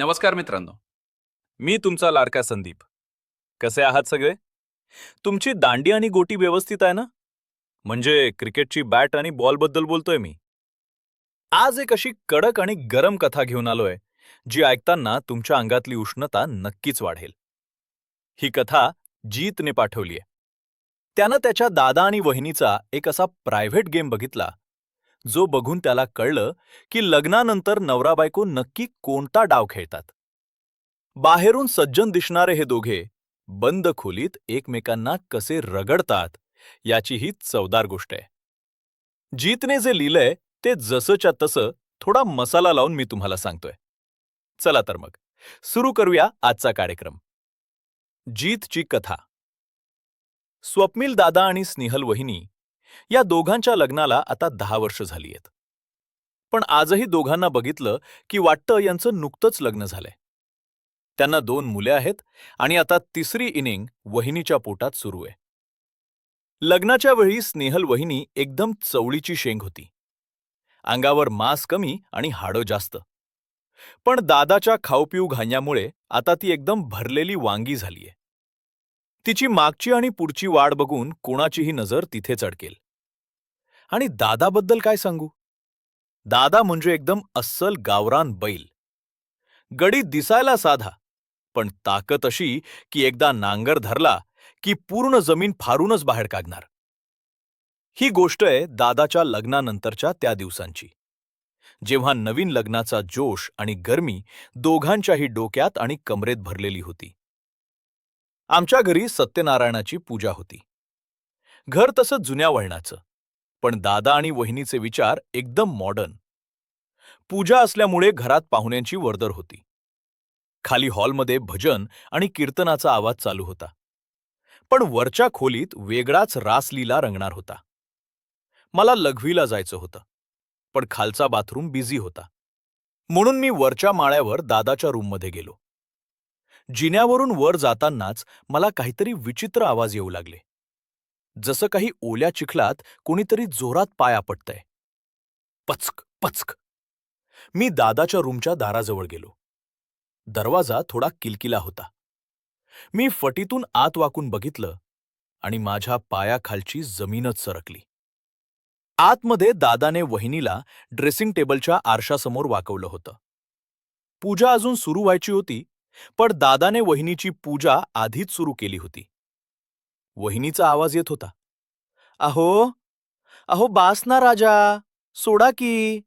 नमस्कार मित्रांनो. मी तुमचा लाडका संदीप. कसे आहात सगळे? तुमची दांडी आणि गोटी व्यवस्थित आहे ना? म्हणजे क्रिकेटची बॅट आणि बॉलबद्दल बोलतोय मी. आज एक अशी कडक आणि गरम कथा घेऊन आलोय जी ऐकताना तुमच्या अंगातली उष्णता नक्कीच वाढेल. ही कथा जीतने पाठवलीय. त्यानं त्याच्या दादा आणि वहिनीचा एक असा प्रायव्हेट गेम बघितला जो बघून त्याला कळलं की लग्नानंतर नवरा बायको नक्की कोणता डाव खेळतात. बाहेरून सज्जन दिसणारे हे दोघे बंद खोलीत एकमेकांना कसे रगडतात याची ही चवदार गोष्ट आहे. जीतने जे लिहिलंय ते जसंच्या तसं थोडा मसाला लावून मी तुम्हाला सांगतोय. चला तर मग सुरू करूया आजचा कार्यक्रम. जीतची कथा. स्वप्नील दादा आणि स्नेहल वहिनी या दोघांच्या लग्नाला आता दहा वर्ष झाली आहेत पण आजही दोघांना बघितलं की वाटतं यांचं नुकतंच लग्न झालंय. त्यांना दोन मुले आहेत आणि आता तिसरी इनिंग वहिनीच्या पोटात सुरू आहे. लग्नाच्या वेळी स्नेहल वहिनी एकदम चवळीची शेंग होती. अंगावर मांस कमी आणि हाडं जास्त. पण दादाच्या खाऊपिऊ घाण्यामुळे आता ती एकदम भरलेली वांगी झालीय. तिची मागची आणि पुढची वाढ बघून कोणाचीही नजर तिथेच अडकेल आणि दादाबद्दल काय सांगू? दादा म्हणजे एकदम अस्सल गावरान बैल. गडी दिसायला साधा पण ताकद अशी की एकदा नांगर धरला की पूर्ण जमीन फारूनच बाहेर काढणार. ही गोष्ट आहे दादाच्या लग्नानंतरच्या त्या दिवसांची. जेव्हा नवीन लग्नाचा जोश आणि गरमी दोघांच्याही डोक्यात आणि कमरेत भरलेली होती. आमच्या घरी सत्यनारायणाची पूजा होती. घर तसं जुन्या वळणाचं पण दादा आणि वहिनीचे विचार एकदम मॉडर्न पूजा असल्यामुळे घरात पाहुण्यांची वर्दर होती. खाली हॉलमध्ये भजन आणि कीर्तनाचा आवाज चालू होता. पण वरच्या खोलीत वेगळाच रासलीला रंगणार होता. मला लघवीला जायचं होतं पण खालचा बाथरूम बिझी होता. म्हणून मी वरच्या माळ्यावर दादाच्या रूममध्ये गेलो. जिन्यावरून वर जातानाच मला काहीतरी विचित्र आवाज येऊ लागले. जसं काही ओल्या चिखलात कोणीतरी जोरात पाय आपटतंय पचक पचक. मी दादाच्या रूमच्या दाराजवळ गेलो. दरवाजा थोडा किलकिला होता. मी फटीतून आत वाकून बघितलं आणि माझ्या पायाखालची जमीनच सरकली. आतमध्ये दादाने वहिनीला ड्रेसिंग टेबलच्या आरशासमोर वाकवलं होतं. पूजा अजून सुरू व्हायची होती पण दादाने वहिनीची पूजा आधीच सुरू केली होती. वहिनीचा आवाज येत होता. अहो अहो बास ना राजा सोडा की.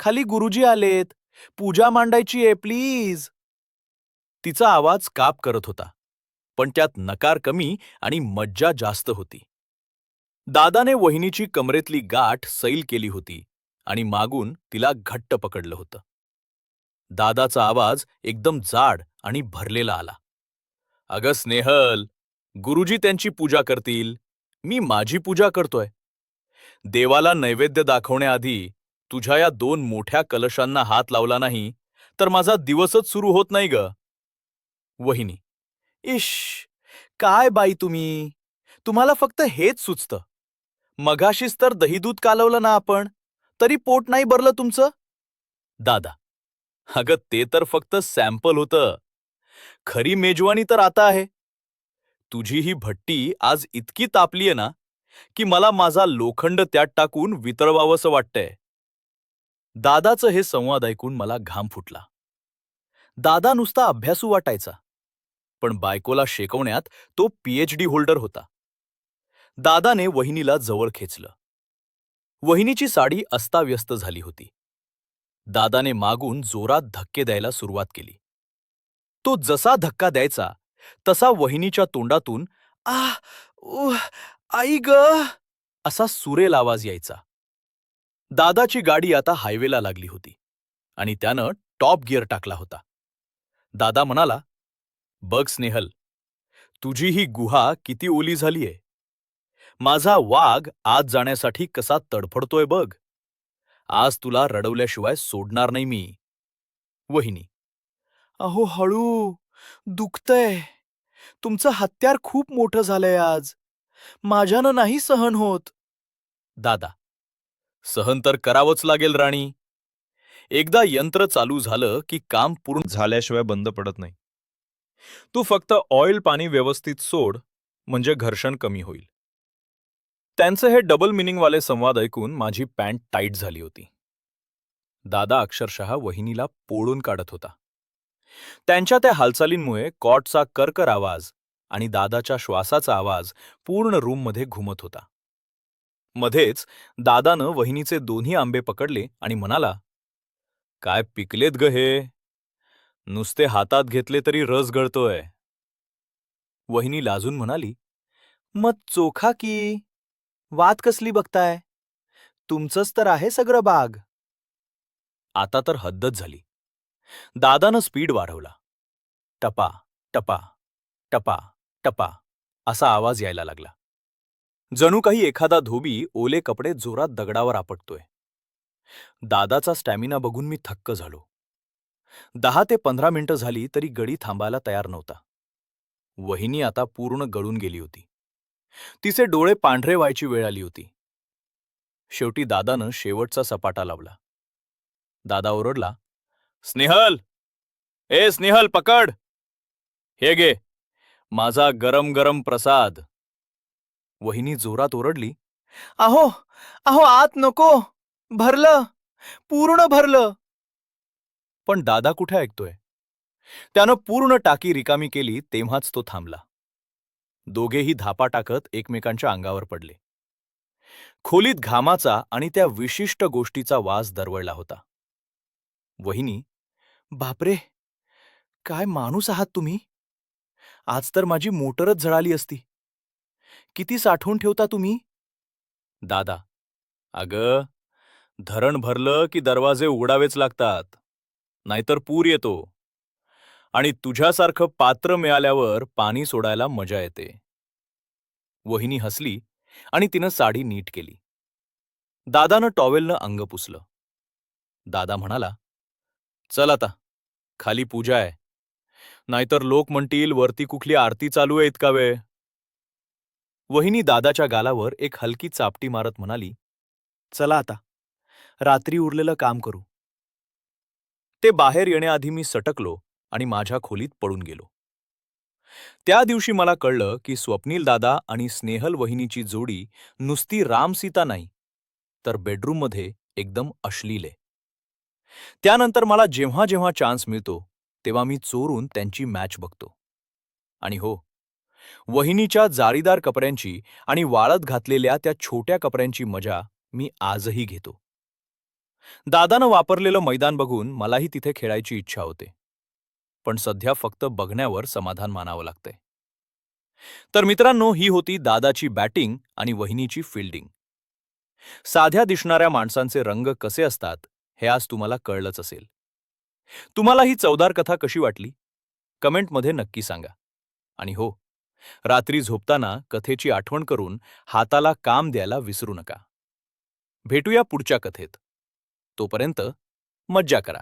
खाली गुरुजी आलेत. पूजा मांडायची आहे प्लीज. तिचा आवाज काप करत होता पण त्यात नकार कमी आणि मज्जा जास्त होती. दादाने वहिनीची कमरेतली गाठ सैल केली होती आणि मागून तिला घट्ट पकडलं होतं. दादाचा आवाज एकदम जाड आणि भरलेला आला. अगं स्नेहल गुरुजी त्यांची पूजा करतील. मी माझी पूजा करतोय. देवाला नैवेद्य दाखवण्याआधी तुझ्या या दोन मोठ्या कलशांना हात लावला नाही तर माझा दिवसच सुरू होत नाही ग. वहिनी. इश काय बाई तुम्ही? तुम्हाला फक्त हेच सुचतं. मघाशीच तर दहीदूध कालवलं ना आपण तरी पोट नाही भरलं तुमचं? दादा. अगं ते तर फक्त सॅम्पल होतं. खरी मेजवानी तर आता आहे. तुझी ही भट्टी आज इतकी तापलीये ना की मला माझा लोखंड त्यात टाकून वितळवावंसं वाटतंय. दादाचं हे संवाद ऐकून मला घाम फुटला. दादा नुसता अभ्यासू वाटायचा पण बायकोला शेकवण्यात तो पीएचडी होल्डर होता. दादाने वहिनीला जवळ खेचलं. वहिनीची साडी अस्ताव्यस्त झाली होती. दादाने मागून जोरात धक्के द्यायला सुरुवात केली. तो जसा धक्का द्यायचा तसा वहिनीच्या तोंडातून आ उह, आई ग असा सुरेल आवाज यायचा. दादाची गाडी आता हायवेला लागली होती आणि त्यानं टॉप गिअर टाकला होता. दादा म्हणाला बघ स्नेहल तुझी ही गुहा किती ओली झालीये. माझा वाघ आज जाण्यासाठी कसा तडफडतोय बघ. आज तुला रडवल्याशिवाय सोडणार नाही मी. वहिनी अहो हळू. दुखतंय. तुमचं हत्यार खूप मोठं झालंय आज. माझ्यानं नाही सहन होत. दादा सहन तर करावंच लागेल राणी. एकदा यंत्र चालू झालं की काम पूर्ण झाल्याशिवाय बंद पडत नाही. तू फक्त ऑइल पाणी व्यवस्थित सोड म्हणजे घर्षण कमी होईल. त्यांचं हे डबल मिनिंगवाले संवाद ऐकून माझी पॅन्ट टाईट झाली होती. दादा अक्षरशः वहिनीला पोळून काढत होता. त्यांच्या त्या हालचालींमुळे कॉटचा कर्कर आवाज आणि दादाच्या श्वासाचा आवाज पूर्ण रूममध्ये घुमत होता. मध्येच दादानं वहिनीचे दोन्ही आंबे पकडले आणि म्हणाला काय पिकलेत ग हे? नुसते हातात घेतले तरी रस गळतोय. वहिनी लाजून म्हणाली मग चोखा की? वात कसली बघताय? तुमचंच तर आहे सगळं बाग. आता तर हद्दच झाली. दादानं स्पीड वाढवला. टपा टपा टपा टपा असा आवाज यायला लागला. जणू काही एखादा धोबी ओले कपडे जोरात दगडावर आपटतोय. दादाचा स्टॅमिना बघून मी थक्क झालो. दहा ते पंधरा मिनिटं झाली तरी गडी थांबायला तयार नव्हता. वहिनी आता पूर्ण गळून गेली होती. तिचे डोळे पांढरे व्हायची वेळ आली होती. शेवटी दादानं शेवटचा सपाटा लावला. दादा ओरडला स्नेहल! ए स्नेहल पकड! हे गे माझा गरम गरम प्रसाद. वहिनी जोरात ओरडली. आहो आहो आत नको. भरलं. पूर्ण भरलं. पण दादा कुठे ऐकतोय? त्यानं पूर्ण टाकी रिकामी केली तेव्हाच तो थांबला. दोघेही धापा टाकत एकमेकांच्या अंगावर पडले. खोलीत घामाचा आणि त्या विशिष्ट गोष्टीचा वास दरवळला होता. वहिनी बापरे! काय माणूस आहात तुम्ही? आज तर माझी मोटरच जळाली असती. किती साठवून ठेवता तुम्ही? दादा अग धरण भरलं की दरवाजे उघडावेच लागतात. नाहीतर पूर येतो. आणि तुझ्यासारखं पात्र मिळाल्यावर पाणी सोडायला मजा येते. वहिनी हसली आणि तिनं साडी नीट केली. दादानं टॉवेलनं अंग पुसलं. दादा म्हणाला चल आता. खाली पूजा आहे. नाहीतर लोक म्हणतील वरती कुठली आरती चालू आहे इतका वेळ? वहिनी दादाच्या गालावर एक हलकी चापटी मारत म्हणाली चला आता. रात्री उरलेलं काम करू. ते बाहेर येण्याआधी मी सटकलो आणि माझ्या खोलीत पळून गेलो. त्या दिवशी मला कळलं की स्वप्नील दादा आणि स्नेहल वहिनीची जोडी नुसती रामसीता नाही तर बेडरूममध्ये एकदम अश्लील आहे. त्यानंतर मला जेव्हा जेव्हा चान्स मिळतो तेव्हा मी चोरून त्यांची मॅच बघतो. आणि हो वहिनीच्या जाळीदार कपड्यांची आणि वाळत घातलेल्या त्या छोट्या कपड्यांची मजा मी आजही घेतो. दादानं वापरलेलं मैदान बघून मलाही तिथे खेळायची इच्छा होते. पण सध्या फक्त बघण्यावर समाधान मानावं लागतंय. तर मित्रांनो ही होती दादाची बॅटिंग आणि वहिनीची फिल्डिंग साध्या दिसणाऱ्या माणसांचे रंग कसे असतात हे आज तुम्हाला कळलंच असेल. तुम्हाला ही चवदार कथा कशी वाटली? कमेंटमध्ये नक्की सांगा. आणि हो रात्री झोपताना कथेची आठवण करून हाताला काम द्यायला विसरू नका. भेटूया पुढच्या कथेत. तोपर्यंत मज्जा करा.